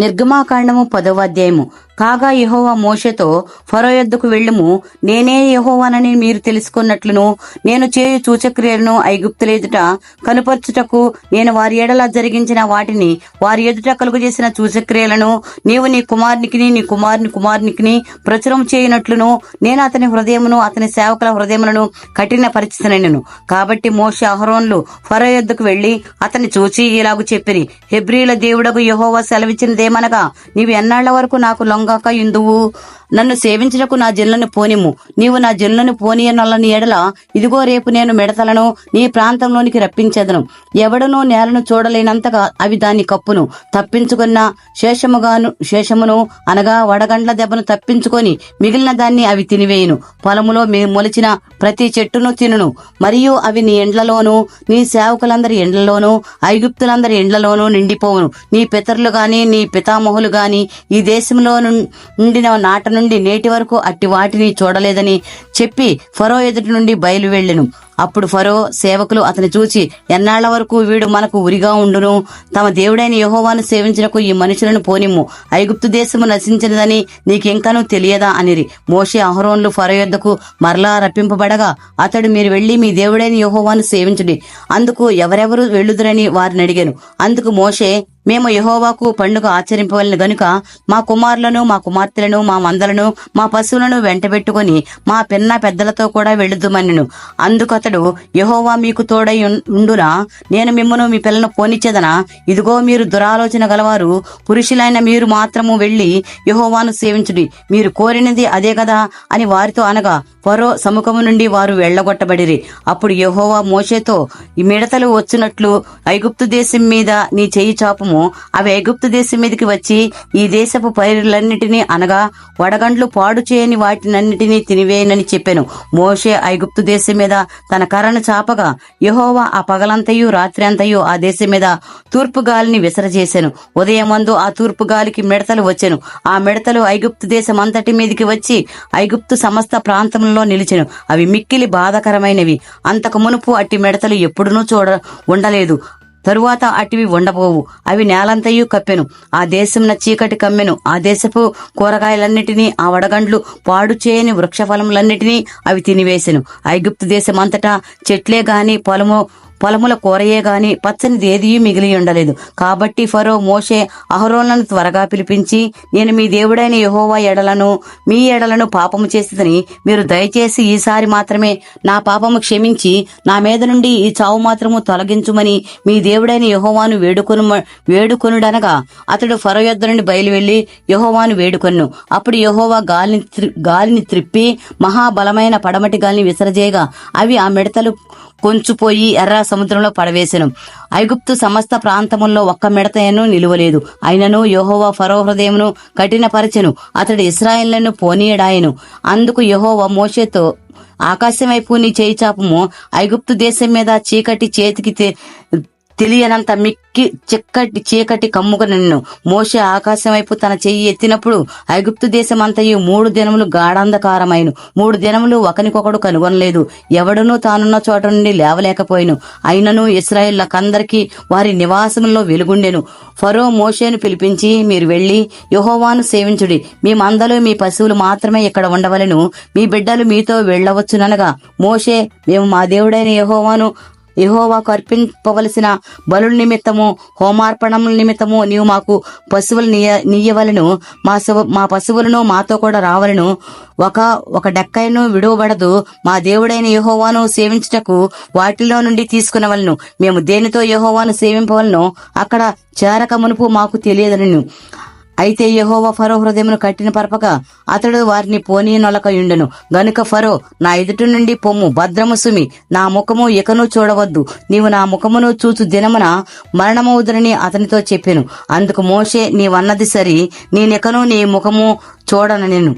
నిర్గమాకాండము పదవ అధ్యాయము. కాగా యహోవా మోషతో ఫరో యొద్దకు వెళ్ళుము. నేనే యహోవానని మీరు తెలుసుకున్నట్లును నేను చేయు సూచక్రియలను ఐగుప్తుల ఎదుట కనుపరచుటకు నేను వారి ఎడల జరిగించిన వాటిని వారి ఎదుట కలుగు చేసిన సూచక్రియలను నీవు నీ కుమారునికి నీ కుమారుని కుమారునికి ప్రచురం చేయనట్లును నేను అతని హృదయమును అతని సేవకుల హృదయములను కఠినపరిచినను కాబట్టి మోష అహరోన్లు ఫరో యొద్దకు వెళ్ళి అతన్ని చూచి ఇలాగు చెప్పిరి. హెబ్రీల దేవుడకు యహోవా సెలవిచ్చినదేమనగా నీవు ఎన్నాళ్ళ వరకు నాకు లొంగక ఇందువు నన్ను సేవించుటకు నా జిల్లను పోనిము నీవు నా జిల్లను పోనీయనల్లని ఎడల ఇదిగో రేపు నేను మిడతలను నీ ప్రాంతంలోనికి రప్పించెదను. ఎవడనూ నేలను చూడలేనంతగా అవి దాన్ని కప్పును. తప్పించుకున్న శేషముగాను శేషమును అనగా వడగండ్ల దెబ్బను తప్పించుకొని మిగిలిన దాన్ని అవి తినివేయును. పొలములో మొలిచిన ప్రతి చెట్టును తినును. మరియు అవి నీ ఎండ్లలోను నీ సేవకులందరి ఎండ్లలోను ఐగుప్తులందరి ఎండ్లలోను నిండిపోవును. నీ పితరులు గాని నీ పితామహులు గాని ఈ దేశంలో నుండిన నాటను నుండి నేటి వరకు అట్టి వాటిని చూడలేదని చెప్పి ఫరో ఎదుటి నుండి బయలు వెళ్ళెను. అప్పుడు ఫరో సేవకులు అతని చూచి ఎన్నాళ్ళ వరకు వీడు మనకు ఉరిగా ఉండును? తమ దేవుడైన యహోవాను సేవించినకు ఈ మనుషులను పోనిమ్ము. ఐగుప్తు దేశము నశించినదని నీకింకనూ తెలియదా? అనిరి. మోషే అహరోన్లు ఫరో యొద్దకు మరలా రప్పింపబడగా అతడు మీరు వెళ్ళి మీ దేవుడైన యహోవాను సేవించుడి. అందుకు ఎవరెవరు వెళ్ళుదురని వారిని అడిగాను. అందుకు మోషే మేము యహోవాకు పండుగ ఆచరింపవలను గనుక మా కుమారులను మా కుమార్తెలను మా మందలను మా పశువులను వెంటబెట్టుకుని మా పిన్న పెద్దలతో కూడా వెళ్ళుదుమనెను అందుకు అతడు యహోవా మీకు తోడై ఉన్- ఉండునా నేను మిమ్మను మీ పిల్లను పోనిచ్చేదనా? ఇదిగో మీరు దురాలోచన గలవారు. పురుషులైన మీరు మాత్రము వెళ్ళి యహోవాను సేవించుడి. మీరు కోరినది అదే కదా అని వారితో అనగా పరో సముఖము నుండి వారు వెళ్ళగొట్టబడిరి అప్పుడు యహోవా మోషేతో మిడతలు వచ్చినట్లు ఐగుప్తు దేశం మీద నీ చెయ్యి చాపము. అవి ఐగుప్తు దేశం మీదకి వచ్చి ఈ దేశపు పైరులన్నిటినీ అనగా వడగండ్లు పాడు చేయని వాటినన్నిటినీ తినివేయనని చెప్పాను. మోషే ఐగుప్తు దేశం మీద తన కర్రను చాపగా యహోవా ఆ పగలంతయు రాత్రి అంతయు ఆ దేశం మీద తూర్పు గాలిని విసరజేశాను ఉదయమందు ఆ తూర్పు గాలికి మిడతలు వచ్చాను. ఆ మిడతలు ఐగుప్తు దేశం అంతటి మీదికి వచ్చి ఐగుప్తు సమస్త ప్రాంతంలో నిలిచెను. అవి మిక్కిలి బాధకరమైనవి. అంతకు మునుపు అట్టి మిడతలు ఎప్పుడునూ చూడ ఉండలేదు. తరువాత అటివి ఉండబోవు. అవి నేలంతయు కప్పెను. ఆ దేశంన చీకటి కమ్మెను. ఆ దేశపు కూరగాయలన్నిటినీ ఆ వడగండ్లు పాడు చేయని వృక్షఫలములన్నిటినీ అవి తినివేసెను. ఐగుప్తు దేశం అంతటా చెట్లే గాని పొలము పొలముల కూరయే గాని పచ్చనిది ఏదీ మిగిలి ఉండలేదు. కాబట్టి ఫరో మోషే అహరోలను త్వరగా పిలిపించి నేను మీ దేవుడైన యహోవా ఎడలను మీ ఎడలను పాపము చేసేదని మీరు దయచేసి ఈసారి మాత్రమే నా పాపము క్షమించి నా మీద నుండి ఈ చావు మాత్రము తొలగించుమని మీ దేవుడైన యహోవాను వేడుకొను వేడుకొనుడనగా అతడు ఫరో యొద్ద నుండి బయలువెళ్ళి యహోవాను వేడుకొను. అప్పుడు యహోవా గాలిని గాలిని త్రిప్పి మహాబలమైన పడమటి గాలిని విసరజేయగా అవి ఆ మిడతలు కొంచుపోయి ఎర్ర సముద్రంలో పడవేశను ఐగుప్తు సమస్త ప్రాంతముల్లో ఒక్క మిడతయను నిలువలేదు. అయినను యహోవా ఫరో హృదయమును కఠినపరచెను. అతడు ఇస్రాయేళ్ళను పోనీయడాయను. అందుకు యహోవా మోషేతో ఆకాశం వైపు నీ చేయి చాపము. ఐగుప్తు దేశం మీద చీకటి చేతికి తెలియనంత మిక్కి చిక్కటి చీకటి కమ్ముక నిన్ను. మోషే ఆకాశం వైపు తన చెయ్యి ఎత్తినప్పుడు ఐగుప్తు దేశమంతయు మూడు దినములు గాఢంధకారమైన. మూడు దినములు ఒకనికొకడు కనుగొనలేదు. ఎవడునూ తానున్న చోట నుండి లేవలేకపోయిను. అయినను ఇస్రాయేళ్ళకందరికీ వారి నివాసంలో వెలుగుండెను. ఫరో మోషేను పిలిపించి మీరు వెళ్ళి యుహోవాను సేవించుడి. మీ మందలు మీ పశువులు మాత్రమే ఇక్కడ ఉండవలెను. మీ బిడ్డలు మీతో వెళ్ళవచ్చుననగా మోషే మేము మా దేవుడైన యహోవాను యహోవాకు అర్పింపవలసిన బలుల నిమిత్తము హోమార్పణముల నిమిత్తము నీవు మాకు పశువులు నీయ నీయవలను. మా మా పశువులను మాతో కూడా రావలను. ఒక ఒక డెక్కైను విడువబడదు. మా దేవుడైన యహోవాను సేవించుటకు వాటిలో నుండి తీసుకునవలను. మేము దేనితో యహోవాను సేవింపవలను అక్కడ చేరక మునుపు మాకు తెలియదనను. అయితే యహోవ ఫరో హృదయమును కట్టిన పరపక అతడు వారిని పోనీ నొలకయుండెను. గనుక ఫరో నా ఎదుటి నుండి పొమ్ము భద్రము సుమి నా ముఖము ఇకను చూడవద్దు. నీవు నా ముఖమును చూచు దినమున మరణమవుదునని అతనితో చెప్పాను. అందుకు మోషే నీవన్నది సరి నేనెకను నీ ముఖము చూడను నేను